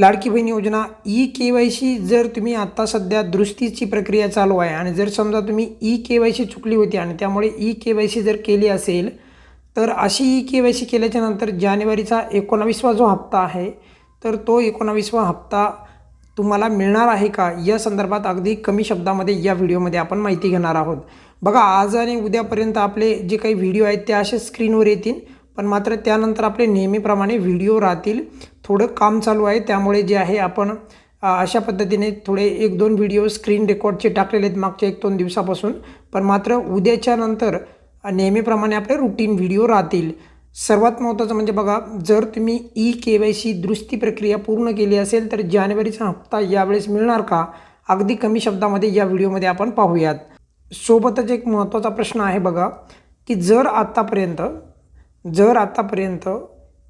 लाडकी बहीण योजना E K Y C जर तुम्ही आत्ता सध्या दुरुस्तीची प्रक्रिया चालू आहे आणि जर समजा तुम्ही ई के वाय सी चुकली होती आणि त्यामुळे ई के वाय सी जर केली असेल तर अशी ई के वाय सी केल्याच्यानंतर जानेवारीचा एकोणावीसवा जो हप्ता आहे तर तो एकोणावीसवा हप्ता तुम्हाला मिळणार आहे का? या संदर्भात अगदी कमी शब्दामध्ये या व्हिडिओमध्ये आपण माहिती घेणार आहोत. बघा आज आणि उद्यापर्यंत आपले जे काही व्हिडिओ आहेत ते असे स्क्रीनवर येतील पण मात्र त्यानंतर आपले नेहमीप्रमाणे व्हिडिओ राहतील. थोडं काम चालू आहे. त्यामुळे जे आहे आपण अशा पद्धतीने थोडे एक दोन व्हिडिओ स्क्रीन रेकॉर्डचे टाकलेले आहेत मागच्या एक दोन दिवसापासून. पण मात्र उद्याच्या नंतर नेहमीप्रमाणे आपले रुटीन व्हिडिओ राहतील. सर्वात महत्त्वाचं म्हणजे बघा जर तुम्ही ई के वाय सी दुरुस्ती प्रक्रिया पूर्ण केली असेल तर जानेवारीचा हप्ता यावेळेस मिळणार का? अगदी कमी शब्दामध्ये या व्हिडिओमध्ये आपण पाहूयात. सोबतच एक महत्त्वाचा प्रश्न आहे बघा की जर आत्तापर्यंत जर आत्तापर्यंत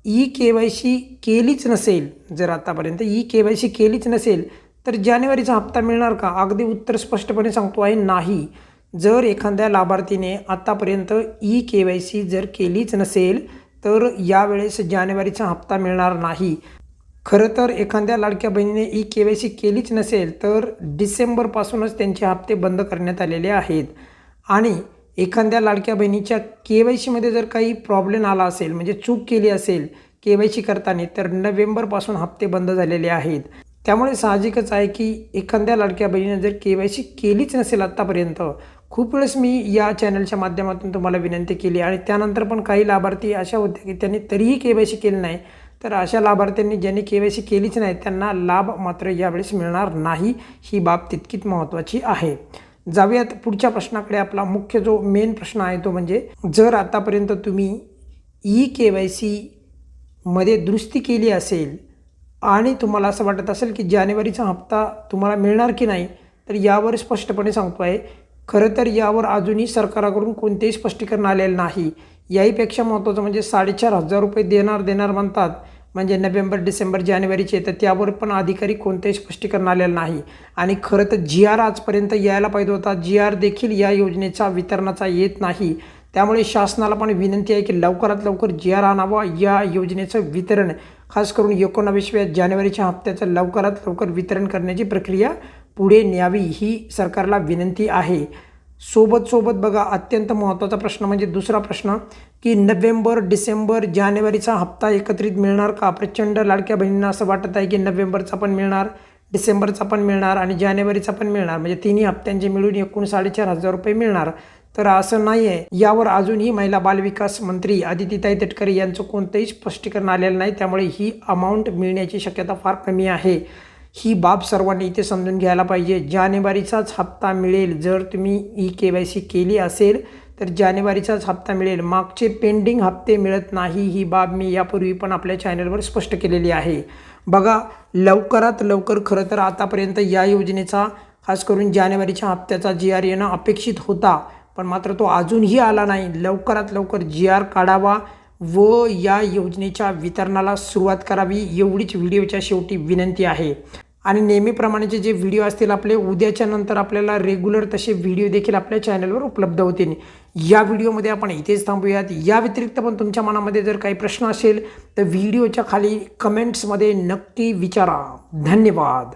ई के वाय सी केलीच नसेल जर आत्तापर्यंत ई के वाय सी केलीच नसेल तर जानेवारीचा हप्ता मिळणार का? अगदी उत्तर स्पष्टपणे सांगतो आहे नाही. जर एखाद्या लाभार्थीने आत्तापर्यंत ई के वाय सी जर केलीच नसेल तर यावेळेस जानेवारीचा हप्ता मिळणार नाही. खरं तर एखाद्या लाडक्या बहिणीने ई के वाय सी केलीच नसेल तर डिसेंबरपासूनच त्यांचे हप्ते बंद करण्यात आलेले आहेत. आणि एखाद्या लाडक्या बहिणीच्या के वाय सीमध्ये जर काही प्रॉब्लेम आला असेल म्हणजे चूक केली असेल के वाय सी करताना तर नोव्हेंबरपासून हप्ते बंद झालेले आहेत. त्यामुळे साहजिकच आहे की एखाद्या लाडक्या बहिणीने जर के वाय सी केलीच नसेल आत्तापर्यंत खूप वेळेस मी या चॅनलच्या माध्यमातून तुम्हाला विनंती केली आणि त्यानंतर पण काही लाभार्थी अशा होत्या की त्यांनी तरीही के वाय सी केली नाही. तर अशा लाभार्थ्यांनी ज्यांनी के वाय सी केलीच नाही त्यांना लाभ मात्र यावेळेस मिळणार नाही ही बाब तितकीच महत्त्वाची आहे. जाऊयात पुढच्या प्रश्नाकडे. आपला मुख्य जो मेन प्रश्न आहे तो म्हणजे जर आतापर्यंत तुम्ही ई के वाय सीमध्ये दुरुस्ती केली असेल आणि तुम्हाला असं वाटत असेल की जानेवारीचा हप्ता तुम्हाला मिळणार की नाही तर यावर स्पष्टपणे सांगतो आहे खरं तर यावर अजूनही सरकाराकडून कोणतेही स्पष्टीकरण आलेलं नाही. याहीपेक्षा महत्त्वाचं म्हणजे साडेचार हजार रुपये देणार देणार म्हणतात. म्हणजे नोव्हेंबर डिसेंबर जानेवारीचे तर त्यावर पण अधिकारी कोणतेही स्पष्टीकरण आलेलं नाही. आणि खरं तर जी आर आजपर्यंत यायला पाहिजे होता जी आर देखील या योजनेचा वितरणाचा येत नाही. त्यामुळे शासनाला पण विनंती आहे की लवकरात लवकर जी आर आणावा या योजनेचं वितरण खास करून एकोणावीसव्या जानेवारीच्या हप्त्याचं लवकरात लवकर वितरण करण्याची प्रक्रिया पुढे न्यावी ही सरकारला विनंती आहे. सोबत सोबत बघा अत्यंत महत्त्वाचा प्रश्न म्हणजे दुसरा प्रश्न की नोव्हेंबर डिसेंबर जानेवारीचा हप्ता एकत्रित मिळणार का? प्रचंड लाडक्या बहिणींना असं वाटत आहे की नोव्हेंबरचा पण मिळणार डिसेंबरचा पण मिळणार आणि जानेवारीचा पण मिळणार. म्हणजे तिन्ही हप्त्यांचे मिळून एकूण साडेचार हजार रुपये मिळणार. तर असं नाही आहे यावर अजूनही महिला बालविकास मंत्री आदितीताई तटकरे यांचं कोणतंही स्पष्टीकरण आलेलं नाही. त्यामुळे ही अमाऊंट मिळण्याची शक्यता फार कमी आहे. ही बाब सर्वांनी इथे समजून घ्यायला पाहिजे. जानेवारीचाच हप्ता मिळेल. जर तुम्ही ई के वाय सी केली असेल तर जानेवारीचाच हप्ता मिळेल. मागचे पेंडिंग हप्ते मिळत नाही ही बाब मी यापूर्वी पण आपल्या चॅनलवर स्पष्ट केलेली आहे. बघा लवकरात लवकर खरं तर आतापर्यंत या योजनेचा खास करून जानेवारीच्या हप्त्याचा जी आर येणं अपेक्षित होता. पण मात्र तो अजूनही आला नाही. लवकरात लवकर जी आर काढावा व या योजनेच्या वितरणाला सुरुवात करावी एवढीच व्हिडिओच्या शेवटी विनंती आहे. आणि नेहमीप्रमाणेचे जे व्हिडिओ असतील आपले उद्याच्या नंतर आपल्याला रेग्युलर तसे व्हिडिओ देखील आपल्या चॅनलवर उपलब्ध होतील. या व्हिडिओमध्ये आपण इथेच थांबूयात. या व्यतिरिक्त पण तुमच्या मनामध्ये जर काही प्रश्न असेल तर व्हिडिओच्या खाली कमेंट्समध्ये नक्की विचारा. धन्यवाद.